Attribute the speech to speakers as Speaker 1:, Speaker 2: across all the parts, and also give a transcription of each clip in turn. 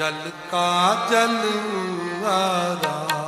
Speaker 1: ਜਲ ਕਾ ਜਲ ਆਰਾ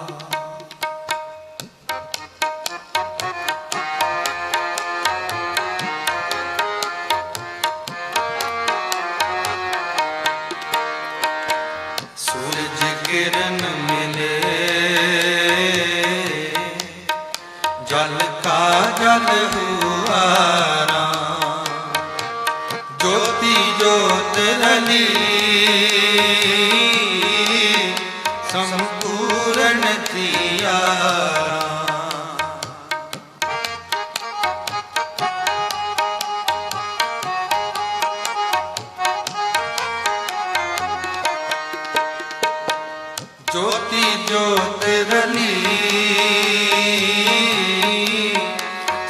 Speaker 1: ਜੋਤੀ ਜੋਤ ਰਲੀ।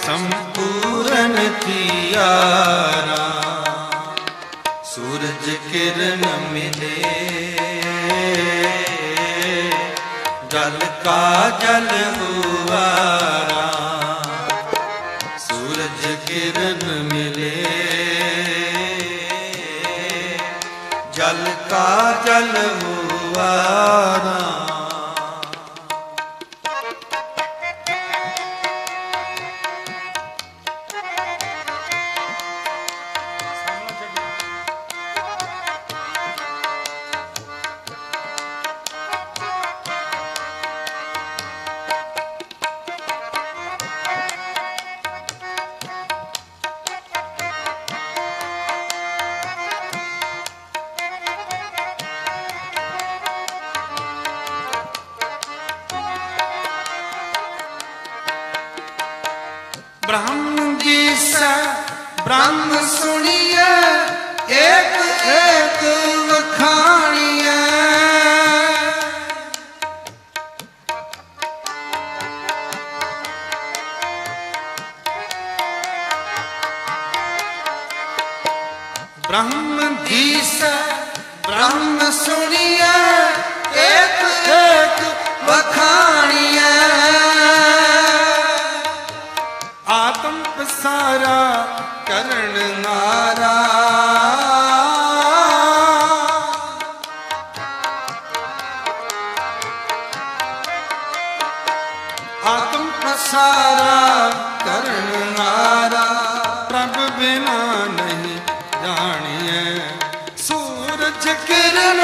Speaker 1: ਸੰਪੂਰਨ ਤਿਆਰਾ ਸੂਰਜ ਕਿਰਨ ਮਿਲੇ। ਜਲ ਕਾ ਜਲ ਹੁਆਰਾ। ਸੂਰਜ ਕਿਰਨ ਮਿਲੇ। ਜਲ ਕਾ ਜਲ ਹੁਆਰਾ ਵਾਰਾ ਬ੍ਰਹਮ ਸੁਣੀਐ ਏਕ ਏਕ ਵਖਾਣੀਐ। ਬ੍ਰਹਮ ਸੂਰਜ ਕਿਰਨ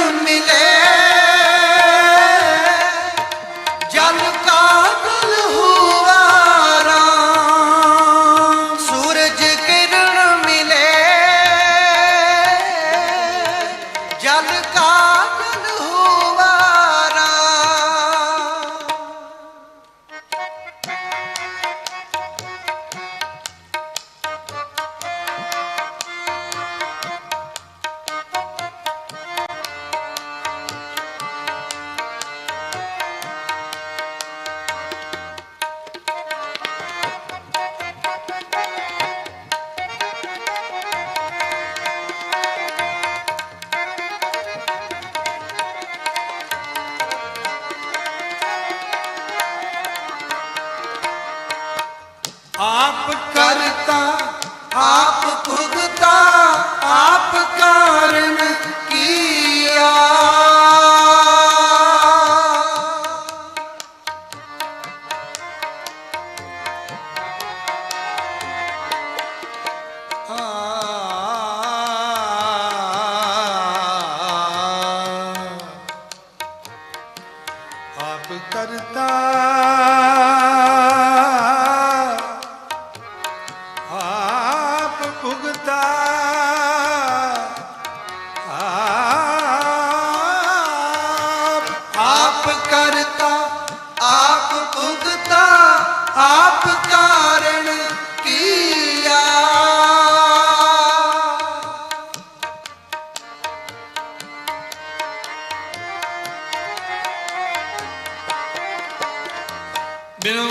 Speaker 1: ਕਰਤਾ।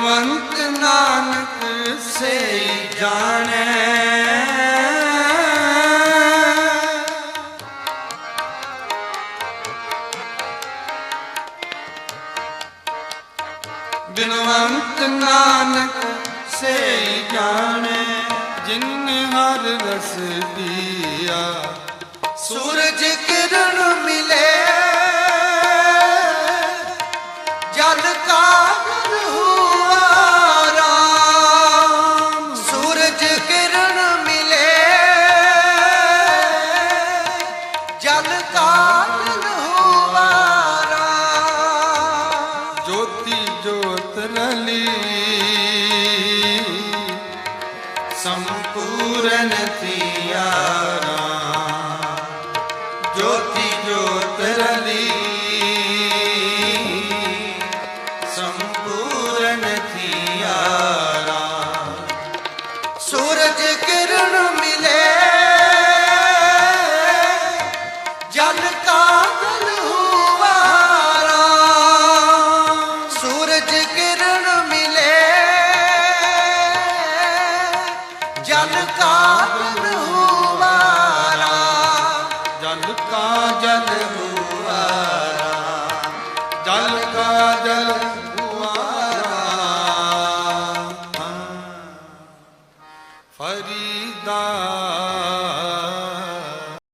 Speaker 1: ਬਿਨਵੰਤ ਨਾਨਕ ਸੇ ਜਾਣੈ। ਬਿਨਵੰਤ ਨਾਨਕ ਸੇ ਜਾਣੈ, ਜਿਨ ਹਰ ਰਸ ਪੀਆ। ਸੂਰਜ ਕਿਰਨ ਮਿਲੇ God ਸੂਰਜ ਕਿਰਨ